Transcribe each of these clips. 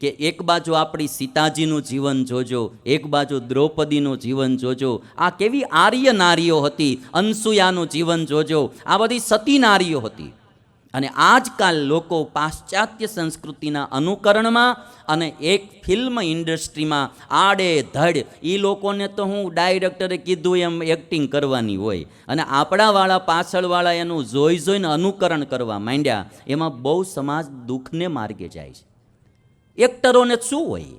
કે એક બાજુ આપણી સીતાજીનું જીવન જોજો, એક બાજુ દ્રૌપદીનું જીવન જોજો. આ કેવી આર્ય નારીઓ હતી, અનસુયાનું જીવન જોજો. આ બધી સતી નારીઓ હતી. અને આજકાલ લોકો પાશ્ચાત્ય સંસ્કૃતિના અનુકરણમાં અને એક ફિલ્મ ઇન્ડસ્ટ્રીમાં આડે ધડ એ લોકોને તો હું ડાયરેક્ટરે કીધું એમ એક્ટિંગ કરવાની હોય. અને આપણાવાળા પાછળવાળા એનું જોઈ જોઈને અનુકરણ કરવા માંડ્યા. એમાં બહુ સમાજ દુઃખને માર્ગે જાય છે. એક્ટરોને શું હોય.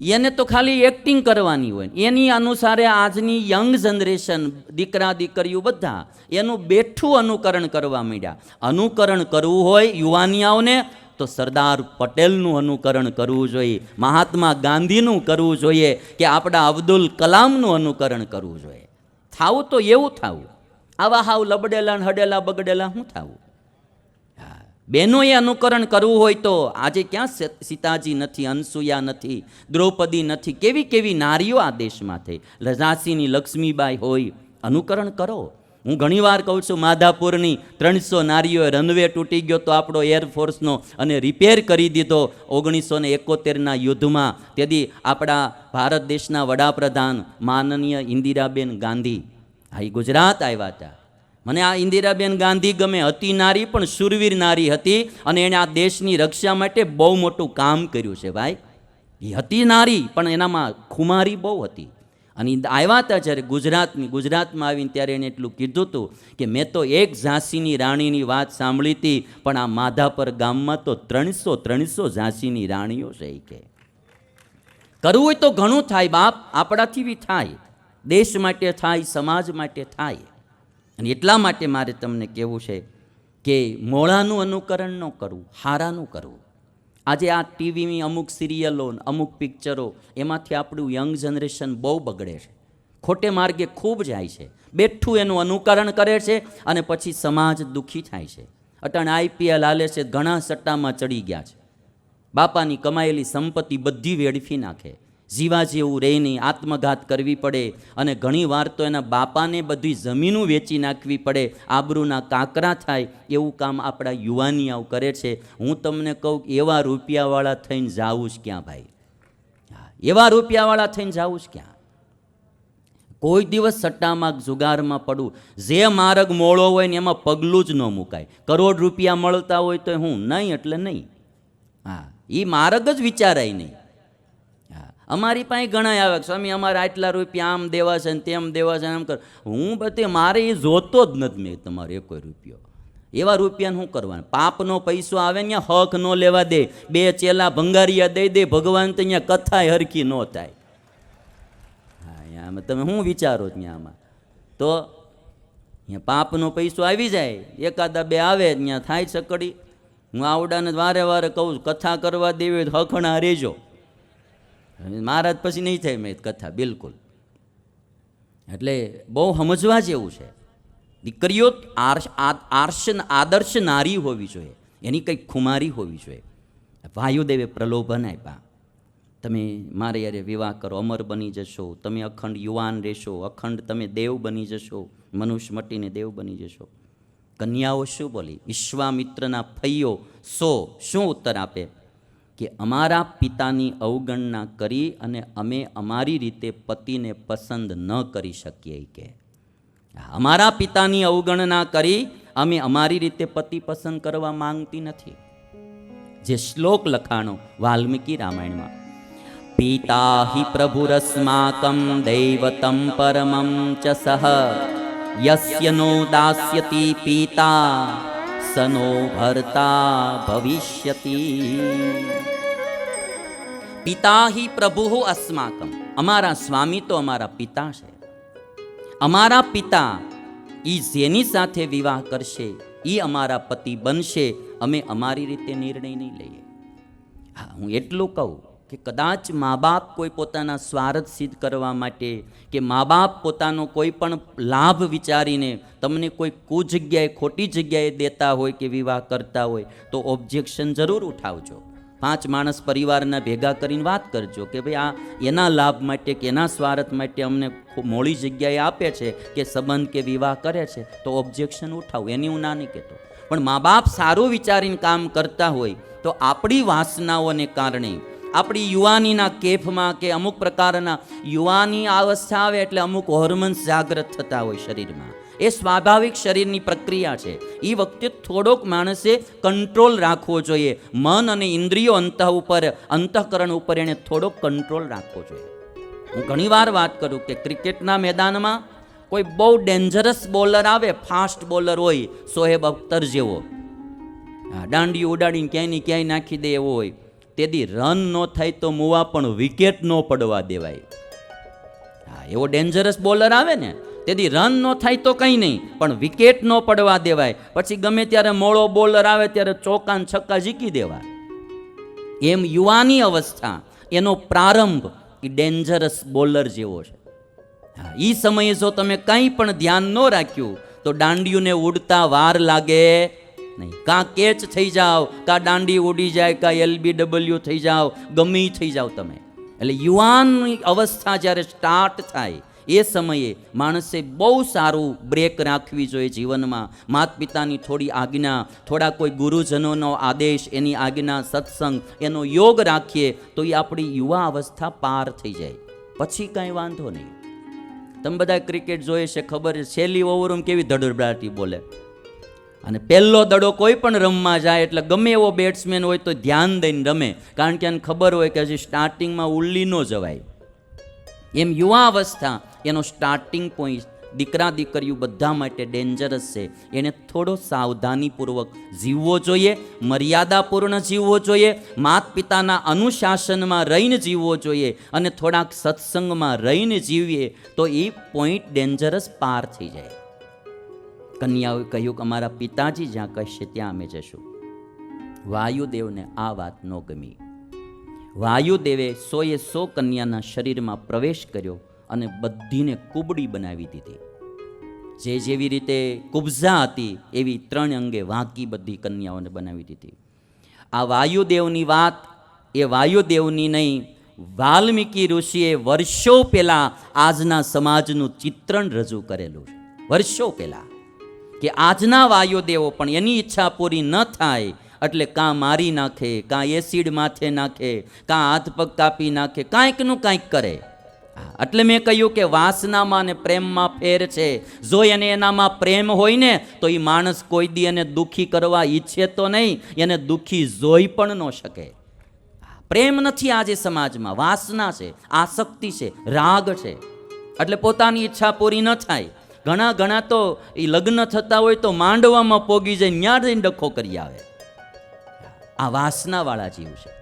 એને તો ખાલી એક્ટિંગ કરવાની હોય. એની અનુસારે આજની યંગ જનરેશન દીકરા, દીકરીઓ બધા એનું બેઠું અનુકરણ કરવા માંડ્યા. અનુકરણ કરવું હોય યુવાનિયાઓને તો સરદાર પટેલનું અનુકરણ કરવું જોઈએ, મહાત્મા ગાંધીનું કરવું જોઈએ કે આપણા અબ્દુલ કલામનું અનુકરણ કરવું જોઈએ. થાવું તો એવું થાવું. આવા હાવ લબડેલા હડેલા બગડેલા શું થાવું? બહેનોએ અનુકરણ કરવું હોય તો આજે ક્યાં સીતાજી નથી, અનસુયા નથી, દ્રૌપદી નથી, કેવી કેવી નારીઓ આ દેશમાં થઈ? ઝાંસીની લક્ષ્મીબાઈ હોય, અનુકરણ કરો. હું ઘણીવાર કહું છું, માધાપુરની ત્રણસો નારીઓએ રનવે તૂટી ગયો તો આપણો એરફોર્સનો અને રિપેર કરી દીધો ઓગણીસો ને એકોતેરના યુદ્ધમાં. તેથી આપણા ભારત દેશના વડાપ્રધાન માનનીય ઇન્દિરાબેન ગાંધી. ઈ ગુજરાત આવ્યા હતા. મને આ ઇન્દિરાબેન ગાંધી ગમે. હતી નારી પણ સુરવીર નારી હતી અને એણે આ દેશની રક્ષા માટે બહુ મોટું કામ કર્યું છે ભાઈ. એ હતી નારી, પણ એનામાં ખુમારી બહુ હતી. અને આવ્યા હતા જ્યારે ગુજરાતની, ગુજરાતમાં આવીને ત્યારે એણે એટલું કીધું હતું કે મેં તો એક ઝાંસીની રાણીની વાત સાંભળી હતી, પણ આ માધાપર ગામમાં તો ત્રણસો ત્રણસો ઝાંસીની રાણીઓ છે એ કે. કરવું હોય તો ઘણું થાય બાપ, આપણાથી બી થાય. દેશ માટે થાય, સમાજ માટે થાય. અને એટલા માટે મારે તમને કહેવું છે કે મોળાનું અનુકરણ ન કરવું, હારાનું કરવું. આજે આ ટીવીની અમુક સિરિયલો અમુક પિક્ચરો એમાંથી આપણું યંગ જનરેશન બહુ બગડે છે. ખોટે માર્ગે ખૂબ જાય છે. બેઠું એનું અનુકરણ કરે છે અને પછી સમાજ દુઃખી થાય છે. અટાણ આઈપીએલ હાલે છે, ઘણા સટ્ટામાં ચડી ગયા છે. બાપાની કમાયેલી સંપત્તિ બધી વેડફી નાખે. જીવા જેવું રહે નહીં આત્મઘાત કરવી પડે અને ઘણીવાર તો એના બાપાને બધી જમીનું વેચી નાખવી પડે, આબરૂના કાંકરા થાય એવું કામ આપણા યુવાનિયાઓ કરે છે. હું તમને કહું એવા રૂપિયાવાળા થઈને જાવું જ ક્યાં ભાઈ? એવા રૂપિયાવાળા થઈને જાવું જ ક્યાં? કોઈ દિવસ સટ્ટામાં જુગારમાં પડવું જે માર્ગ મોળો હોય ને એમાં પગલું જ ન મુકાય. કરોડ રૂપિયા મળતા હોય તો હું નહીં એટલે નહીં. હા એ માર્ગ જ વિચારાય નહીં. અમારી પાસે ઘણા આવે સ્વામી, અમારે આટલા રૂપિયા આમ દેવા છે ને તેમ દેવા છે આમ કર. હું બધી, મારે એ જોતો જ નથી મેં તમારો એકોય રૂપિયો. એવા રૂપિયાને શું કરવાનું? પાપનો પૈસો આવે ને હક ન લેવા દે, બે ચેલા ભંગારિયા દઈ દે, ભગવાન તો અહીંયા કથાય હરખી ન થાય. હા આમાં તમે શું વિચારો છો આમાં? તો અહીંયા પાપનો પૈસો આવી જાય, એકાદા બે આવે, ત્યાં થાય સકડી. હું આવડાને વારે વારે કહું કથા કરવા દેવી હખણા હવે મહારાજ પછી નહીં થાય મેં કથા, બિલકુલ. એટલે બહુ સમજવા જેવું છે. દીકરીઓ આર્શ, આદર્શ નારી હોવી જોઈએ. એની કંઈક ખુમારી હોવી જોઈએ. વાયુદેવે પ્રલોભન આપ્યા. તમે મારે યારે વિવાહ કરો, અમર બની જશો. તમે અખંડ યુવાન રહેશો. અખંડ તમે દેવ બની જશો. મનુષ્ય મટીને દેવ બની જશો. કન્યાઓ શું બોલી? વિશ્વામિત્રના ફૈયો સો શું ઉત્તર આપે? કે અમારા પિતાની અવગણના કરી અને અમે અમારી રીતે પતિને પસંદ ન કરી શકીએ કે. અમારા પિતાની અવગણના કરી અમે અમારી રીતે પતિ પસંદ કરવા માંગતી નથી. જે શ્લોક લખાણો વાલ્મીકી રામાયણમાં, પિતા હિ પ્રભુરસ્માકમ દૈવતમ પરમમ ચ સહ યસ્ય નો દાસ્યતિ પિતા સનો ભરતા ભવિષ્યતિ પિતા હિ પ્રભુ અસ્માકમ અમારા સ્વામી તો અમારા પિતા છે અમારા પિતા એ જેની સાથે વિવાહ કરશે એ અમારા પતિ બનશે અમે અમારી રીતે નિર્ણય નહીં લઈએ હા હું એટલું કહું કે કદાચ મા બાપ કોઈ પોતાના સ્વાર્થ સિદ્ધ કરવા માટે કે મા બાપ પોતાનો કોઈ પણ લાભ વિચારીને તમને કોઈ કુ જગ્યાએ ખોટી જગ્યાએ દેતા હોય કે વિવાહ કરતા હોય, તો ઓબ્જેક્શન જરૂર ઉઠાવજો. પાંચ માણસ પરિવારના ભેગા કરીને વાત કરજો કે ભાઈ, આ એના લાભ માટે કે એના સ્વાર્થ માટે અમને મોડી જગ્યાએ આપે છે કે સંબંધ કે વિવાહ કરે છે, તો ઓબ્જેક્શન ઉઠાવું. એની હું ના નહીં કહેતો. પણ મા બાપ સારું વિચારીને કામ કરતા હોય, તો આપણી વાસનાઓને કારણે આપણી યુવાનીના કેફમાં કે અમુક પ્રકારના યુવાની અવસ્થા આવે એટલે અમુક હોર્મોન્સ જાગૃત થતા હોય શરીરમાં. એ સ્વાભાવિક શરીરની પ્રક્રિયા છે. એ વખતે થોડોક માણસે કંટ્રોલ રાખવો જોઈએ. મન અને ઇન્દ્રિયો અંતઃ ઉપર, અંતઃકરણ ઉપર એણે થોડોક કંટ્રોલ રાખવો જોઈએ. હું ઘણીવાર વાત કરું કે ક્રિકેટના મેદાનમાં કોઈ બહુ ડેન્જરસ બોલર આવે ફાસ્ટ બોલર હોય સોહેબ અખ્તર જેવો. દાંડી ઉડાડીને ક્યાંય ને ક્યાંય નાખી દે એવો હોય. તેથી રન ન થાય તો મુવા પણ વિકેટ ન પડવા દેવાય. હા, એવો ડેન્જરસ બોલર આવે ને તેથી રન ન થાય તો કંઈ નહીં, પણ વિકેટ ન પડવા દેવાય. પછી ગમે ત્યારે મોળો બોલર આવે ત્યારે ચોકા છક્કા જીકી દેવાય એમ યુવાની અવસ્થા, એનો પ્રારંભ એ ડેન્જરસ બોલર જેવો છે. હા એ સમયે જો તમે કંઈ પણ ધ્યાન ન રાખ્યું, તો દાંડિયુને ઉડતા વાર લાગે નહીં. કાં કેચ થઈ જાઓ, કાં દાંડી ઉડી જાય, કાં એલબી ડબલ્યુ થઈ જાઓ, ગમી થઈ જાઓ તમે. એટલે યુવાનની અવસ્થા જ્યારે સ્ટાર્ટ થાય, એ સમયે માણસે બહુ સારું બ્રેક રાખવી જોઈએ જીવનમાં. માત પિતાની થોડી આજ્ઞા, થોડા કોઈ ગુરુજનોનો આદેશ, એની આજ્ઞા, સત્સંગ, એનો યોગ રાખીએ, તો એ આપણી યુવા અવસ્થા પાર થઈ જાય. પછી કાંઈ વાંધો નહીં. તમે બધા ક્રિકેટ જોઈએ છે ખબર છે. છેલ્લી ઓવરમાં કેવી ધડબડાટી બોલે. અને પહેલો દડો કોઈ પણ રમવા જાય એટલે ગમે એવો બેટ્સમેન હોય તો ધ્યાન દઈને રમે. કારણ કે એને ખબર હોય કે હજી સ્ટાર્ટિંગમાં ઉલ્લી ન જવાય. એમ યુવા અવસ્થા એનો સ્ટાર્ટિંગ પોઈન્ટ દીકરા દીકરીઓ બધા માટે ડેન્જરસ છે. એને થોડો સાવધાનીપૂર્વક જીવવો જોઈએ, મર્યાદાપૂર્ણ જીવવો જોઈએ માત પિતાના અનુશાસનમાં રહીને જીવવો જોઈએ અને થોડાક સત્સંગમાં રહીને જીવીએ તો એ પોઈન્ટ ડેન્જરસ પાર થઈ જાય. કન્યાઓએ કહ્યું કે અમારા પિતાજી જ્યાં કહેશે ત્યાં અમે જશું. વાયુદેવને આ વાત ન ગમી. વાયુદેવે સોએ સો કન્યાના શરીરમાં પ્રવેશ કર્યો અને બધીને કુબડી બનાવી દીધી. જે જેવી રીતે કુબઝા હતી, એવી ત્રણ અંગે વાંકી બધી કન્યાઓને બનાવી દીધી. આ વાયુદેવની વાત, એ વાયુદેવની નહીં, વાલ્મીકી ઋષિએ વર્ષો પહેલાં આજના સમાજનું ચિત્રણ રજૂ કરેલું છે. વર્ષો પહેલાં. કે આજના વાયુદેવો પણ એની ઈચ્છા પૂરી ન થાય. એટલે કાં મારી નાખે, કાં એસિડ માથે નાખે, કાં હાથ પગ કાપી નાખે, કાંઈકનું કાંઈક કરે. એટલે મેં કહ્યું કે વાસનામાં અને પ્રેમમાં ફેર છે. જો એને એનામાં પ્રેમ હોય ને, તો એ માણસ કોઈ દી એને દુઃખી કરવા ઈચ્છે તો નહીં, એને દુઃખી જોઈ પણ ન શકે. પ્રેમ નથી આજે સમાજમાં, વાસના છે, આસક્તિ છે, રાગ છે. એટલે પોતાની ઈચ્છા પૂરી ન થાય. ઘણા ઘણા તો એ લગ્ન થતા હોય તો માંડવામાં પોગી જાય ન્યા જઈને ડખો કરી આવે. આ વાસનાવાળા જીવ છે.